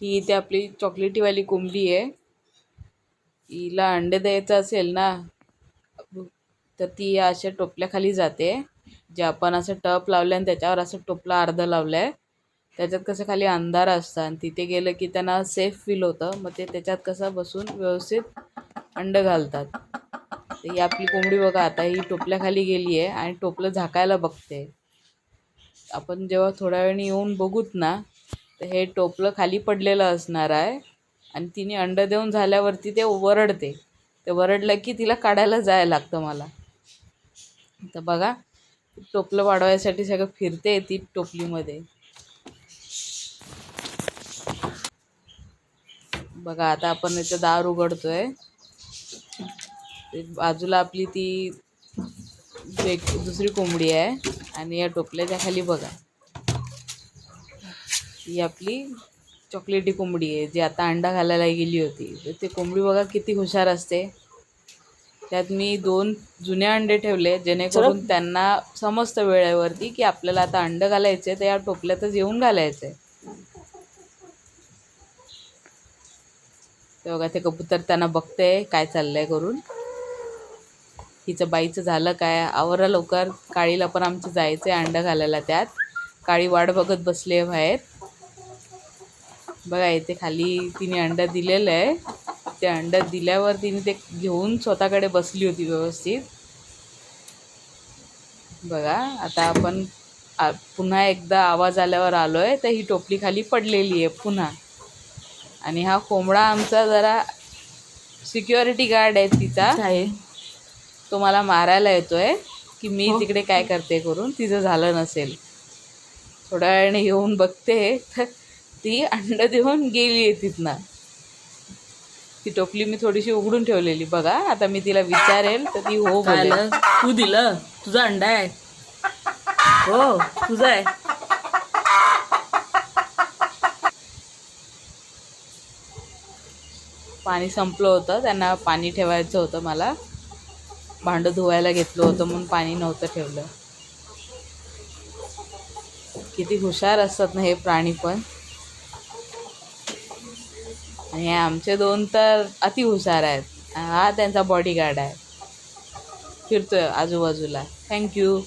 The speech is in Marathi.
ही इथे आपली चॉकलेटीवाली कोंबडी आहे. हिला अंडे द्यायचं असेल ना तर ती या अशा टोपल्याखाली जाते. जे आपण असं टप लावलं आणि त्याच्यावर असं टोपला अर्धं लावलं आहे त्याच्यात कसं खाली अंधार असतं आणि तिथे गेलं की त्यांना सेफ फील होतं. मग ते त्याच्यात कसं बसून व्यवस्थित अंडं घालतात. तर ही आपली कोंबडी बघा आता ही टोपल्याखाली गेली आहे आणि टोपलं झाकायला बघते. आपण जेव्हा थोड्या वेळाने येऊन बघूत ना तर हे टोपलं खाली पडलेलं असणार आहे आणि तिने अंडं देऊन झाल्यावरती ते वरडते. ते वरडलं की तिला काढायला जायला लागतं मला. तर बघा टोपलं वाढवायसाठी सगळं फिरते ती टोपलीमध्ये. बघा आता आपण याचं दार उघडतोय. बाजूला आपली ती दुसरी कोंबडी आहे आणि या टोपल्याच्या खाली बघा. ही आपली चॉकलेटी कोंबडी आहे जी आता अंडा घालायला गेली होती. तर ते कोंबडी बघा किती हुशार असते. त्यात मी दोन जुने अंडे ठेवले जेणेकरून त्यांना समजतं वेळेवरती की आपल्याला आता अंडं घालायचं आहे तर या टोपल्यातच येऊन घालायचं आहे ते बघा ते कबूतर त्यांना बघते काय चाललंय करून. हिचं बाईचं झालं काय? आवरा लवकर. काळीला पण आमचं जायचं आहे अंडं घालायला त्यात. काळी वाट बघत बसली आहे बाहेर. बघा इथे खाली तिने अंडं दिलेलं आहे. ते अंडं दिल्यावर तिने ते घेऊन स्वतःकडे बसली होती व्यवस्थित. बघा आता आपण पुन्हा एकदा आवाज आल्यावर आलो आहे तर ही टोपली खाली पडलेली आहे पुन्हा. आणि हा कोंबडा आमचा जरा सिक्युरिटी गार्ड आहे तिचा. काय तो मला मारायला येतोय की मी तिकडे काय करते करून तिचं झालं नसेल. थोड्या वेळाने येऊन बघते तर ती अंड देऊन गेली आहे तिथनं. ती टोपली मी थोडीशी उघडून ठेवलेली. बघा आता मी तिला विचारेल तर ती हो बोलेल. आलं? तू दिलं? तुझा अंडा आहे. हो तुझा आहे. पाणी संपलं होतं. त्यांना पाणी ठेवायचं होतं मला. भांडं धुवायला घेतलं होतं म्हणून पाणी नव्हतं ठेवलं. किती हुशार असतात ना हे प्राणी पण. आणि हे आमचे दोन तर अति हुशार आहेत. हा त्यांचा बॉडीगार्ड आहे. फिरतोय आजूबाजूला. थँक्यू